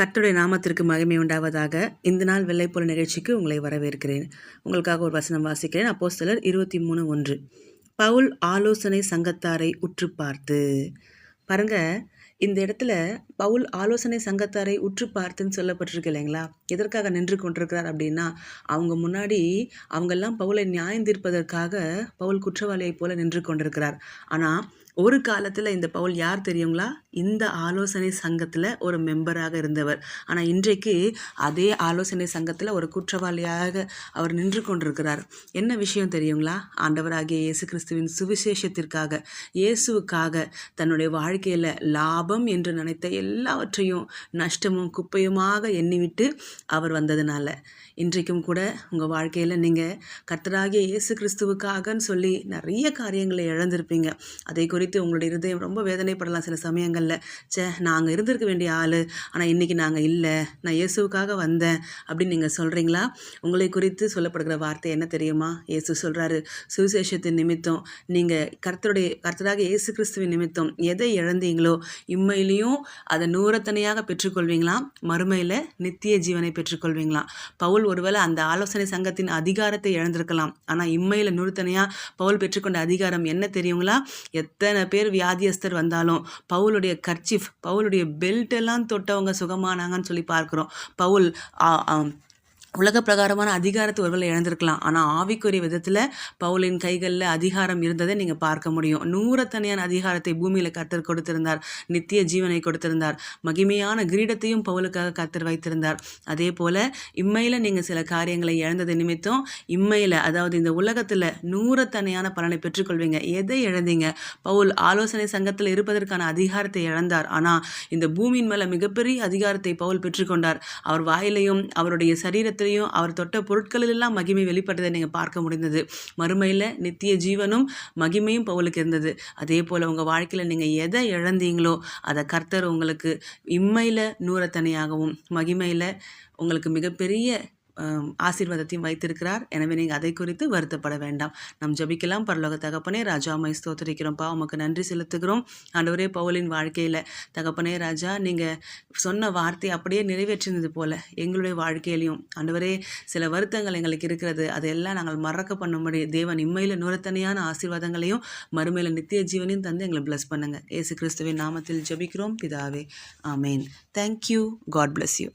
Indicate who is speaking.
Speaker 1: கர்த்தருடைய நாமத்திற்கு மகிமை உண்டாவதாக இந்த நாள் வெள்ளைப்போல நிகழ்ச்சிக்கு உங்களை வரவேற்கிறேன். உங்களுக்காக ஒரு வசனம் வாசிக்கிறேன். அப்போஸ்தலர் இருபத்தி மூணு ஒன்று. பவுல் ஆலோசனை சங்கத்தாரை உற்று பார்த்து. பாருங்க இந்த இடத்துல பவுல் ஆலோசனை சங்கத்தாரை உற்று பார்த்துன்னு சொல்லப்பட்டிருக்கு இல்லைங்களா? எதற்காக நின்று கொண்டிருக்கிறார் அப்படின்னா அவங்க முன்னாடி அவங்கெல்லாம் பவுலை நியாயம் தீர்ப்பதற்காக பவுல் குற்றவாளியைப் போல நின்று கொண்டிருக்கிறார். ஆனால் ஒரு காலத்தில் இந்த பவுல் யார் தெரியுங்களா? இந்த ஆலோசனை சங்கத்தில் ஒரு மெம்பராக இருந்தவர். ஆனால் இன்றைக்கு அதே ஆலோசனை சங்கத்தில் ஒரு குற்றவாளியாக அவர் நின்று கொண்டிருக்கிறார். என்ன விஷயம் தெரியுங்களா? ஆண்டவராகிய இயேசு கிறிஸ்துவின் சுவிசேஷத்திற்காக இயேசுவுக்காக தன்னுடைய வாழ்க்கையில் லாபம் என்று நினைத்த எல்லாவற்றையும் நஷ்டமும் குப்பையுமாக எண்ணிவிட்டு அவர் வந்ததுனால இன்றைக்கும் கூட உங்கள் வாழ்க்கையில் நீங்கள் கர்த்தராகிய இயேசு கிறிஸ்துவுக்காகன்னு சொல்லி நிறைய காரியங்களை இழந்திருப்பீங்க. அதை குறித்து உங்களுடைய இருதயம் ரொம்ப வேதனைப்படலாம் சில சமயங்களில். ச்சே நாங்கள் இருந்திருக்க வேண்டிய ஆள். ஆனால் இன்றைக்கி நாங்கள் இல்லை. நான் இயேசுவுக்காக வந்தேன் அப்படின்னு நீங்கள் சொல்கிறீங்களா உங்களை குறித்து சொல்லப்படுகிற வார்த்தை என்ன தெரியுமா? இயேசு சொல்கிறாரு சுவிசேஷத்தின் நிமித்தம் நீங்கள் கர்த்தருடைய கர்த்தராக இயேசு கிறிஸ்துவின் நிமித்தம் எதை இழந்தீங்களோ இம்மையிலையும் அதை நூறத்தனையாக பெற்றுக்கொள்வீங்களாம். மறுமையில் நித்திய ஜீவனை பெற்றுக்கொள்வீங்களாம். பவுல் ஒருவேளை அந்த ஆலோசனை சங்கத்தின் அதிகாரத்தை இழந்திருக்கலாம். ஆனால் இம்மையில் நூறுத்தனையாக பவுல் பெற்றுக்கொண்ட அதிகாரம் என்ன தெரியுங்களா? எத்தனை பேர் வியாதியஸ்தர் வந்தாலும் பவுலுடைய கர்ச்சிஃப் பவுலுடைய பெல்ட் எல்லாம் தொட்டவங்க சுகமானாங்கன்னு சொல்லி பார்க்குறோம். பவுல் உலக பிரகாரமான அதிகாரத்தை ஒருவேளை இழந்திருக்கலாம் ஆனால் ஆவிக்குரிய விதத்தில் பவுலின் கைகளில் அதிகாரம் இருந்ததை நீங்கள் பார்க்க முடியும். நூறத்தனையான அதிகாரத்தை பூமியில் கத்தர் கொடுத்திருந்தார். நித்திய ஜீவனை கொடுத்திருந்தார். மகிமையான கிரீடத்தையும் பவுலுக்காக கத்தர் வைத்திருந்தார். அதே போல் இம்மையில் நீங்கள் சில காரியங்களை இழந்தது நிமித்தம் இம்மையில் அதாவது இந்த உலகத்தில் நூறத்தனையான பலனை பெற்றுக்கொள்வீங்க. எதை இழந்தீங்க? பவுல் ஆலோசனை சங்கத்தில் இருப்பதற்கான அதிகாரத்தை இழந்தார். ஆனால் இந்த பூமியின் மேலே மிகப்பெரிய அதிகாரத்தை பவுல் பெற்றுக்கொண்டார். அவர் வாயிலையும் அவருடைய சரீரத்திலையும் அவர் தொட்ட பொருட்களிலெல்லாம் மகிமை வெளிப்பட்டதை நீங்கள் பார்க்க முடிந்தது. மறுமையில் நித்திய ஜீவனும் மகிமையும் பவுலுக்கு இருந்தது. அதே போல் உங்கள் வாழ்க்கையில் நீங்கள் எதை இழந்தீங்களோ அதை கர்த்தர் உங்களுக்கு இம்மையில் நூறத்தனையாகவும் மகிமையில் உங்களுக்கு மிகப்பெரிய ஆசீர்வாதத்தையும் வைத்திருக்கிறார். எனவே நீங்கள் அதை குறித்து வருத்தப்பட வேண்டாம். நம் ஜபிக்கலாம். பரலோக தகப்பனே ராஜா மை ஸ்தோத்திரிக்கிறோம்ப்பா உமக்கு நன்றி செலுத்துகிறோம். ஆண்டவரே பவுலின் வாழ்க்கையில் தகப்பனே ராஜா நீங்கள் சொன்ன வார்த்தை அப்படியே நிறைவேற்றினது போல எங்களுடைய வாழ்க்கையிலையும். ஆண்டவரே சில வருத்தங்கள் எங்களுக்கு இருக்கிறது. அதையெல்லாம் நாங்கள் மறக்க பண்ணும்படி தேவன் இம்மையில் நூறத்தனையான ஆசீர்வாதங்களையும் மறுமையில் நித்திய ஜீவனையும் தந்து எங்களை பிளஸ் பண்ணுங்கள் ஏசு கிறிஸ்துவின் நாமத்தில் ஜெபிக்கிறோம். பிதாவே ஆமேன். Thank you God bless you